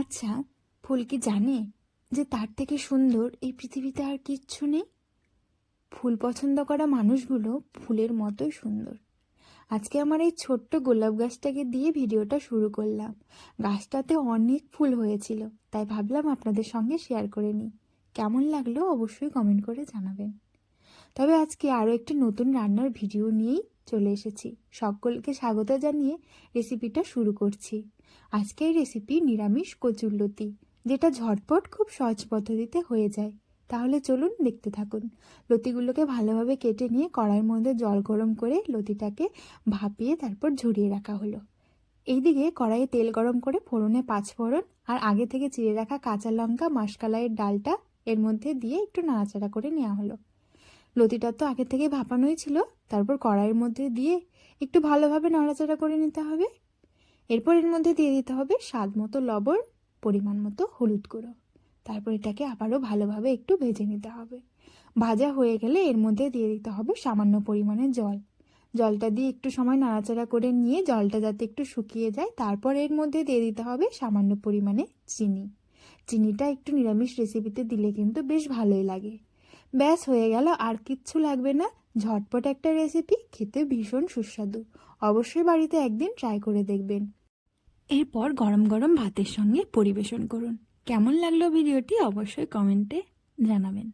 আচ্ছা ফুল কি জানে যে তার থেকে সুন্দর এই পৃথিবীতে আর কিচ্ছু নেই? ফুল পছন্দ করা মানুষগুলো ফুলের মতোই সুন্দর। আজকে আমার এই ছোট্ট গোলাপ গাছটাকে দিয়ে ভিডিওটা শুরু করলাম। গাছটাতে অনেক ফুল হয়েছিল, তাই ভাবলাম আপনাদের সঙ্গে শেয়ার করে নিই। কেমন লাগল অবশ্যই কমেন্ট করে জানাবেন। তবে আজকে আরও একটি নতুন রান্নার ভিডিও নিয়েই চলে এসেছি। সকলকে স্বাগত জানিয়ে রেসিপিটা শুরু করছি। আজকের রেসিপি নিরামিষ কচুরলতি যেটা ঝটপট খুব সহজ পদ্ধতিতে হয়ে যায়। তাহলে চলুন দেখতে থাকুন। লতিগুলোকে ভালোভাবে কেটে নিয়ে কড়াইয়ের মধ্যে জল গরম করে লতিটাকে ভাপিয়ে তারপর ঝরিয়ে রাখা হলো। এইদিকে কড়াইয়ে তেল গরম করে ফোড়নে পাঁচ ফোড়ন আর আগে থেকে চিড়ে রাখা কাঁচা লঙ্কা, মাসকালাইয়ের ডালটা এর মধ্যে দিয়ে একটু নাড়াচাড়া করে নেওয়া হলো। লতিটা তো আগে থেকে ভাপানোই ছিল। তারপর কড়াইয়ের মধ্যে দিয়ে একটু ভালোভাবে নাড়াচাড়া করে নিতে হবে। এরপর এর মধ্যে দিয়ে দিতে হবে স্বাদ মতো লবণ, পরিমাণ মতো হলুদ গুঁড়ো। তারপর এটাকে আবারও ভালোভাবে একটু ভেজে নিতে হবে। ভাজা হয়ে গেলে এর মধ্যে দিয়ে দিতে হবে সামান্য পরিমাণে জল। জলটা দিয়ে একটু সময় নাড়াচাড়া করে নিয়ে জলটা যাতে একটু শুকিয়ে যায়, তারপর এর মধ্যে দিয়ে দিতে হবে সামান্য পরিমাণে চিনি। চিনিটা একটু নিরামিষ রেসিপিতে দিলে কিন্তু বেশ ভালোই লাগে। ব্যাস হয়ে গেল, আর কিচ্ছু লাগবে না। ঝটপট একটা রেসিপি খেতে ভীষণ সুস্বাদু। অবশ্যই বাড়িতে একদিন ট্রাই করে দেখবেন। এরপর গরম গরম ভাতের সঙ্গে পরিবেশন করুন। কেমন লাগল ভিডিওটি অবশ্যই কমেন্টে জানাবেন।